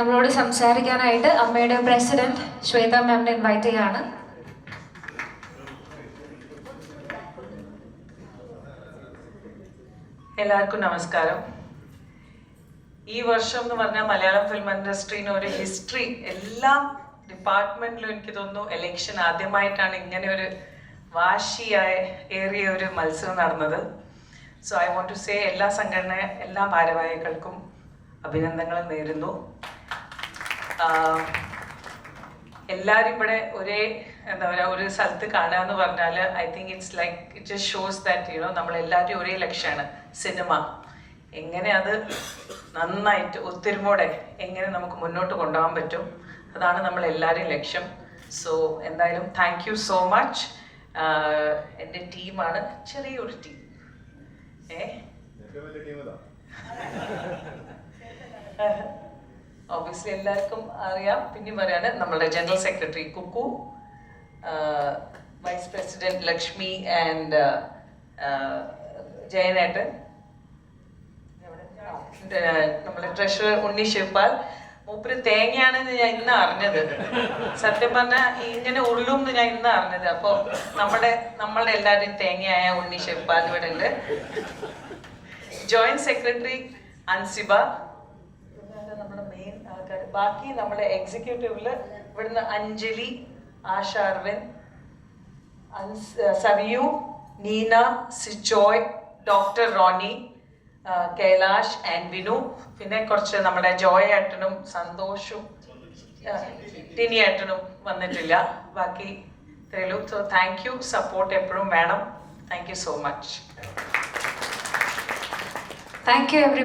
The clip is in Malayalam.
നമ്മളോട് സംസാരിക്കാനായിട്ട് അമ്മയുടെ പ്രസിഡന്റ് ശ്വേത മാമിനെ ഇൻവൈറ്റ് ചെയ്യാണ്. എല്ലാവർക്കും നമസ്കാരം. ഈ വർഷം എന്ന് പറഞ്ഞാൽ മലയാളം ഫിലിം ഇൻഡസ്ട്രീന് ഒരു ഹിസ്റ്ററി എല്ലാ ഡിപ്പാർട്ട്മെന്റിലും എനിക്ക് തോന്നുന്നു എലക്ഷൻ ആദ്യമായിട്ടാണ് ഇങ്ങനെ ഒരു വാശിയായ ഏറിയ ഒരു മത്സരം നടന്നത്. So I want to say എല്ലാ സംഘടന എല്ലാ ഭാരവാഹികൾക്കും അഭിനന്ദനങ്ങൾ നേരുന്നു. എല്ലാവരും ഇവിടെ ഒരേ എന്താ പറയുക ഒരു സ്ഥലത്ത് കാണുക എന്ന് പറഞ്ഞാൽ I think it's like it just shows that you know നമ്മൾ എല്ലാവരും ഒരേ ലക്ഷ്യമാണ് സിനിമ. എങ്ങനെ അത് നന്നായിട്ട് ഒത്തൊരുമോടെ എങ്ങനെ നമുക്ക് മുന്നോട്ട് കൊണ്ടുപോകാൻ പറ്റും അതാണ് നമ്മൾ എല്ലാവരെയും ലക്ഷ്യം. സോ എന്തായാലും താങ്ക് യു സോ മച്ച് എന്റെ ടീമാണ് ചെറിയൊരു ടീം. ഏ? ഓബിയസ്ലി എല്ലാവർക്കും അറിയാം. പിന്നെ പറയാണ് നമ്മുടെ general secretary Kukku vice president Lakshmi and ജയനേട്ടൻ. നമ്മുടെ ട്രഷറർ ഉണ്ണി ശിവപാൽ. മൂപ്പര് തേങ്ങയാണെന്ന് ഞാൻ ഇന്ന് അറിഞ്ഞത്. സത്യം പറഞ്ഞാൽ ഇങ്ങനെ ഉള്ളും എന്ന് ഞാൻ ഇന്ന് അറിഞ്ഞത്. അപ്പോൾ നമ്മുടെ നമ്മളുടെ എല്ലാവരുടെയും തേങ്ങയായ ഉണ്ണി ശിവപാൽ ഇവിടെ ഉണ്ട് ജോയിന്റ് സെക്രട്ടറി അൻസിബ. ബാക്കി നമ്മുടെ എക്സിക്യൂട്ടീവിൽ ഇവിടുന്ന് അഞ്ജലി ആശ അർവിൻ അൻസ് സവിയു Neena Sijoy doctor Ronnie Kailash and Vinu. പിന്നെ കുറച്ച് നമ്മുടെ ജോയ് ഏട്ടനും സന്തോഷും ടിനി ഏട്ടനും വന്നിട്ടില്ല. ബാക്കി ഇത്രയുള്ളൂ സോ താങ്ക് യു സപ്പോർട്ട് എപ്പോഴും വേണം. Thank you so much thank you every